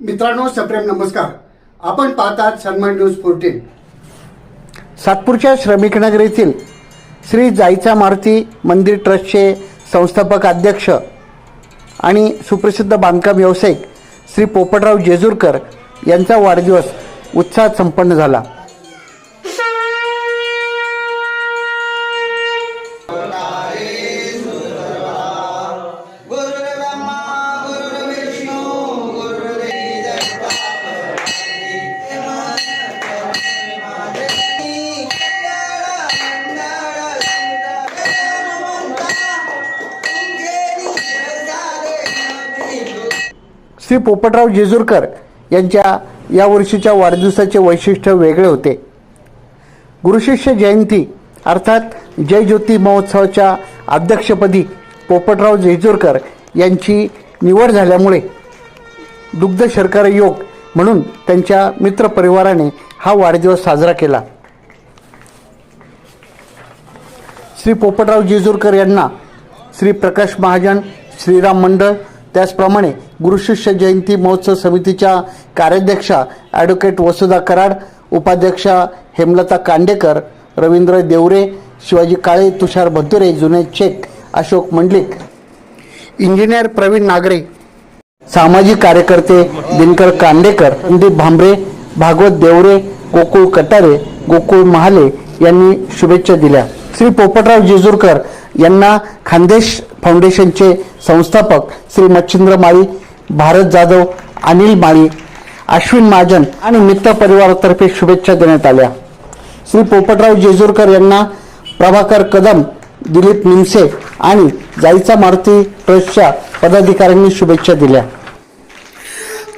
मित्रांनो सप्रेम नमस्कार. आपण पाहतात सन्मान न्यूज फोर्टीन सातपूरच्या श्रमिकनगर येथील श्री जायचा मारुती मंदिर ट्रस्टचे संस्थापक अध्यक्ष आणि सुप्रसिद्ध बांधकाम व्यावसायिक श्री पोपटराव जेजूरकर यांचा वाढदिवस उत्साहात संपन्न झाला. श्री पोपटराव जेजूरकर यांच्या या वर्षीच्या वाढदिवसाचे वैशिष्ट्य वेगळे होते. गुरुशिष्य जयंती अर्थात जय ज्योती महोत्सवाच्या अध्यक्षपदी पोपटराव जेजूरकर यांची निवड झाल्यामुळे दुग्ध शर्करा योग म्हणून त्यांच्या मित्रपरिवाराने हा वाढदिवस साजरा केला. श्री पोपटराव जेजूरकर यांना श्री प्रकाश महाजन श्रीराम मंडळ त्याचप्रमाणे गुरुशिष्य जयंती महोत्सव समितीच्या कार्याध्यक्षा ॲडव्होकेट वसुधा कराड उपाध्यक्षा हेमलता कांडेकर रवींद्र देवरे शिवाजी काळे तुषार भद्दुरे जुनेद शेख अशोक मंडलिक. इंजिनियर प्रवीण नागरे. सामाजिक कार्यकर्ते दिनकर कांडेकर संदीप भांबरे भागवत देवरे गोकुळ कटारे गोकुळ महाले यांनी शुभेच्छा दिल्या. श्री पोपटराव जेजूरकर यांना खानदेश फाउंडेशनचे संस्थापक श्री मच्छिंद्र माळी भारत जाधव अनिल माळी अश्विन महाजन आणि मित्र परिवारातर्फे शुभेच्छा देण्यात आल्या. श्री पोपटराव जेजूरकर यांना प्रभाकर कदम दिलीप निमसे आणि जाईचा मारुती ट्रस्टच्या पदाधिकाऱ्यांनी शुभेच्छा दिल्या.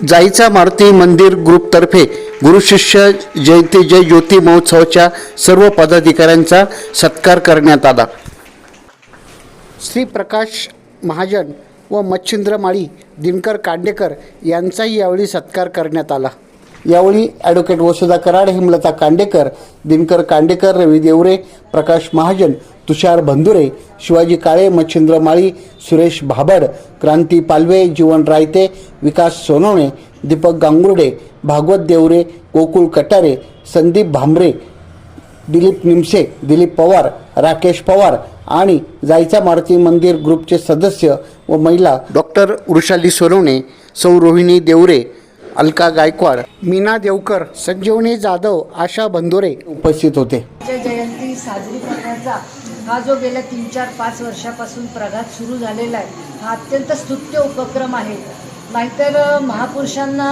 जाईचा मारुती मंदिर ग्रुपतर्फे गुरुशिष्य जयंती जय ज्योती महोत्सवाच्या सर्व पदाधिकाऱ्यांचा सत्कार करण्यात आला. श्री प्रकाश महाजन व मच्छिंद्र माळी दिनकर कांडेकर यांचाही यावेळी सत्कार करण्यात आला. यावेळी ॲडव्होकेट वसुधा कराड हेमलता कांडेकर दिनकर कांडेकर रवी देवरे प्रकाश महाजन तुषार बंधुरे शिवाजी काळे मच्छिंद्र माळी सुरेश भाबड क्रांती पालवे जीवन रायते विकास सोनवणे दीपक गांगुर्डे भागवत देवरे गोकुळ कटारे संदीप भांबरे दिलीप निमसे दिलीप पवार राकेश पवार आणि जायचा मारुती मंदिर ग्रुपचे सदस्य व महिला डॉक्टर वृषाली सोनवणे सौ रोहिणी देवरे अलका गायकवाड मीना देवकर संजीवनी जाधव आशा बंदोरे उपस्थित होते. जय जयंती साजरी करण्याचा हा जो गेल्या तीन चार पाच वर्षापासून प्रघात सुरू झालेला आहे हा अत्यंत स्तुत्य उपक्रम आहे. नाहीतर महापुरुषांना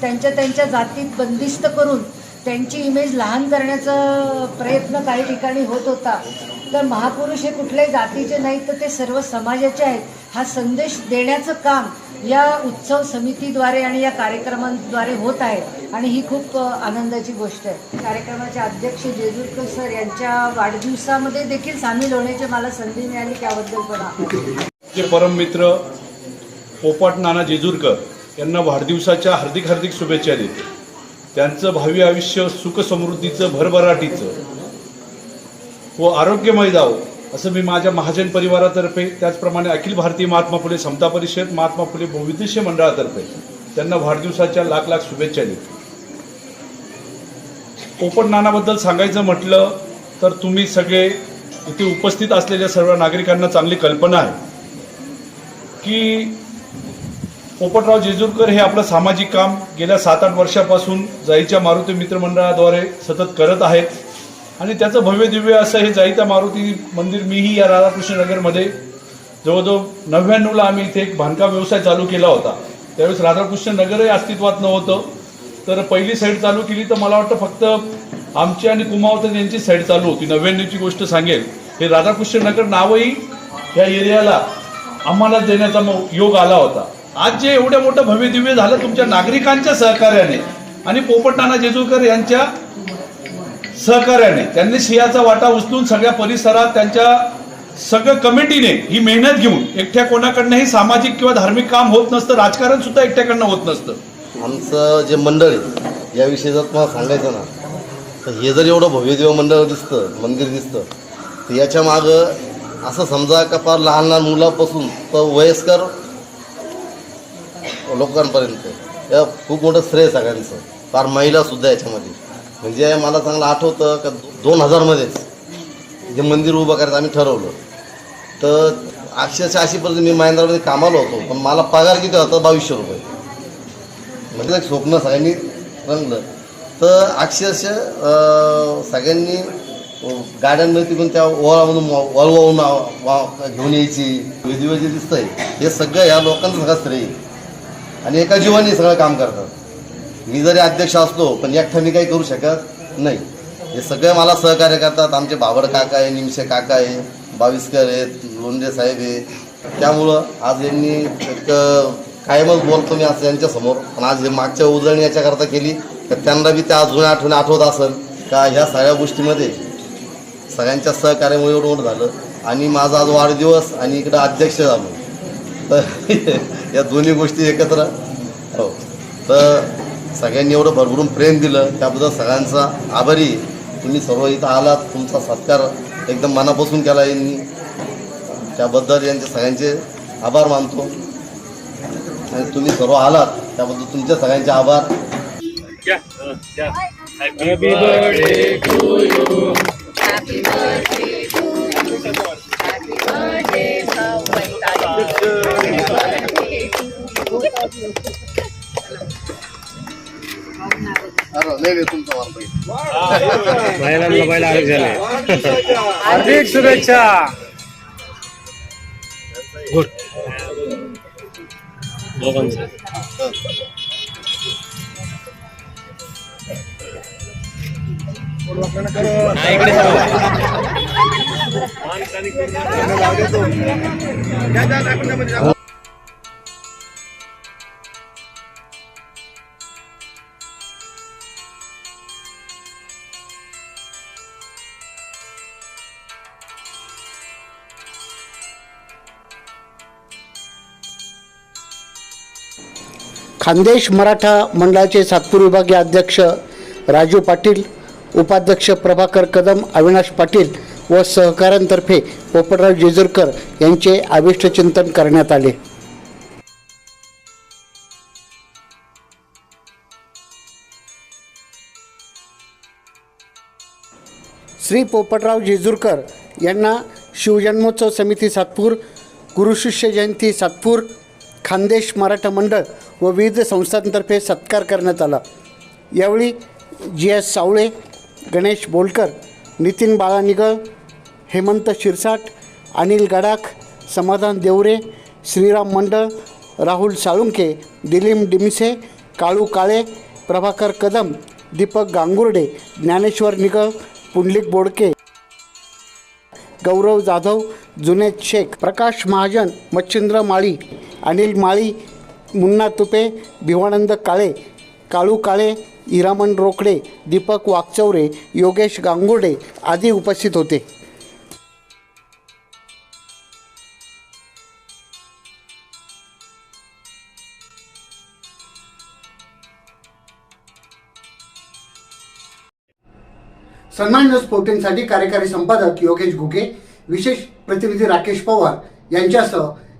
त्यांच्या त्यांच्या जातीत बंदिस्त करून त्यांची इमेज लहान करण्याचा प्रयत्न काही ठिकाणी होत होता. तर महापुरुष हे कुठल्याही जातीचे नाहीत तर ते सर्व समाजाचे आहेत. हा संदेश देण्याचं काम या उत्सव समितीद्वारे आणि या कार्यक्रमांद्वारे होत आहे. आणि ही खूप आनंदाची गोष्ट आहे. कार्यक्रमाचे अध्यक्ष जेजूरकर सर यांच्या वाढदिवसामध्ये देखील सामील होण्याची मला संधी मिळाली त्याबद्दल पण परममित्र पोपट नाना जेजूरकर यांना वाढदिवसाच्या हार्दिक हार्दिक शुभेच्छा देते. त्यांचं भावी आयुष्य सुखसमृद्धीचं भरभराटीचं व आरोग्यमय जावं असं मी माझ्या महाजन परिवारातर्फे त्याचप्रमाणे अखिल भारतीय महात्मा फुले समता परिषद महात्मा फुले बहुविद्देशीय मंडळातर्फे त्यांना वाढदिवसाच्या लाख लाख शुभेच्छा देतो. पोपट नानाबद्दल सांगायचं म्हटलं तर तुम्ही सगळे इथे उपस्थित असलेल्या सर्व नागरिकांना चांगली कल्पना आहे की पोपटराव जेजूरकर हे आपलं सामाजिक काम गेल्या सात आठ वर्षापासून जाईच्या मारुती मित्रमंडळाद्वारे सतत करत आहेत. आणि त्याचं भव्य दिव्य असं हे जाईता मारुती मंदिर मीही या राधाकृष्ण नगरमध्ये जवळजवळ नव्याण्णवला आम्ही इथे एक बांधकाम व्यवसाय चालू केला होता. त्यावेळेस राधाकृष्ण नगरही अस्तित्वात नव्हतं. तर पहिली साईड चालू केली तर मला वाटतं फक्त आमची आणि कुमावतन यांची साईड चालू होती. नव्याण्णवची गोष्ट सांगेल. हे राधाकृष्ण नगर नावही या एरियाला आम्हाला देण्याचा योग आला होता. आज जे एवढं मोठं भव्य दिव्य झालं तुमच्या नागरिकांच्या सहकार्याने आणि पोपट नाना जेजूरकर यांच्या सहकार्याने त्यांनी सिंहाचा वाटा उचलून सगळ्या परिसरात त्यांच्या सगळं कमिटीने ही मेहनत घेऊन एकट्या कोणाकडनंही सामाजिक किंवा धार्मिक काम होत नसतं राजकारण सुद्धा एकट्याकडनं होत नसतं. आमचं जे मंडळ आहे याविषयी जर तुम्हाला सांगायचं ना तर हे जर एवढं भव्यदेव मंडळ दिसतं मंदिर दिसतं तर याच्या मागं असं समजा का फार लहान लहान मुलापासून तर वयस्कर लोकांपर्यंत या खूप मोठं श्रेय सगळ्यांचं फार महिलासुद्धा याच्यामध्ये. म्हणजे मला चांगलं आठवतं का दोन हजारमध्येच जे मंदिर उभं करायचं आम्ही ठरवलं. तर अक्षरशः अशी मी महेंद्रामध्ये कामाला होतो पण मला पगार किती होता बावीसशे रुपये. म्हणजे एक स्वप्न सगळ्यांनी रंगलं. तर अक्षरशः सगळ्यांनी गाड्यांमध्ये तिकडून त्या ओळामधून वळवून वा- घेऊन यायची. विधिवत जे दिसतंय. हे सगळं या लोकांचं सगळं स्त्री आहे. आणि एका जीवाने सगळं काम करतात. मी जरी अध्यक्ष असलो पण एकटा मी काही करू शकत नाही. हे सगळे मला सहकार्य करतात. आमचे बाबड काका आहे निमशे काका आहे बाविस्कर आहेत लोंढे साहेब आहे. त्यामुळं आज यांनी एक कायमच बोलतो मी असं यांच्यासमोर. पण आज हे मागच्या उजळणी याच्याकरता केली तर त्यांना बी त्या जुन्या आठवणी आठवत असेल का ह्या सगळ्या गोष्टीमध्ये सगळ्यांच्या सहकार्यामुळे एवढं मोठं झालं. आणि माझा आज वाढदिवस आणि इकडं अध्यक्ष झालो. तर या दोन्ही गोष्टी एकत्र. हो. तर सगळ्यांनी एवढं भरभरून प्रेम दिलं. त्याबद्दल सगळ्यांचा आभारी. तुम्ही सर्व इथं आलात. तुमचा सत्कार एकदम मनापासून केला यांनी. त्याबद्दल यांचे सगळ्यांचे आभार मानतो. आणि तुम्ही सर्व आलात. त्याबद्दल तुमचे सगळ्यांचे आभार. नाही नाही महिलांना पहिला आरोग्य झाले. हार्दिक शुभेच्छा. गुड. दोघांचे हा, खानदेश मराठा मंडळाचे सातपूर विभागीय अध्यक्ष राजू पाटील उपाध्यक्ष प्रभाकर कदम अविनाश पाटील व सहकाऱ्यांतर्फे पोपटराव जेजूरकर यांचे अभिष्टचिंतन करण्यात आले. श्री पोपटराव जेजूरकर यांना शिवजन्मोत्सव समिती सातपूर गुरुशिष्य जयंती सातपूर खानदेश मराठा मंडळ व विविध संस्थांतर्फे सत्कार करण्यात आला. यावेळी जी एस सावळे गणेश बोलकर नितीन बाळा निगळ हेमंत शिरसाट अनिल गडाख समाधान देवरे श्रीराम मंडळ राहुल साळुंके दिलीप डिमिसे काळू काळे प्रभाकर कदम दीपक गांगुर्डे ज्ञानेश्वर निगळ पुंडलिक बोडके गौरव जाधव जुनेद शेख प्रकाश महाजन मच्छिंद्र माळी अनिल माळी मुन्ना तुपे भिवानंद काळे काळू काळे हिरामन रोकडे दीपक वाकचौरे योगेश गांगुर्डे आदी उपस्थित होते. सन्मान न्यूज फोर्टीनसाठी कार्यकारी संपादक योगेश घुगे विशेष प्रतिनिधी राकेश पवार यांच्यासह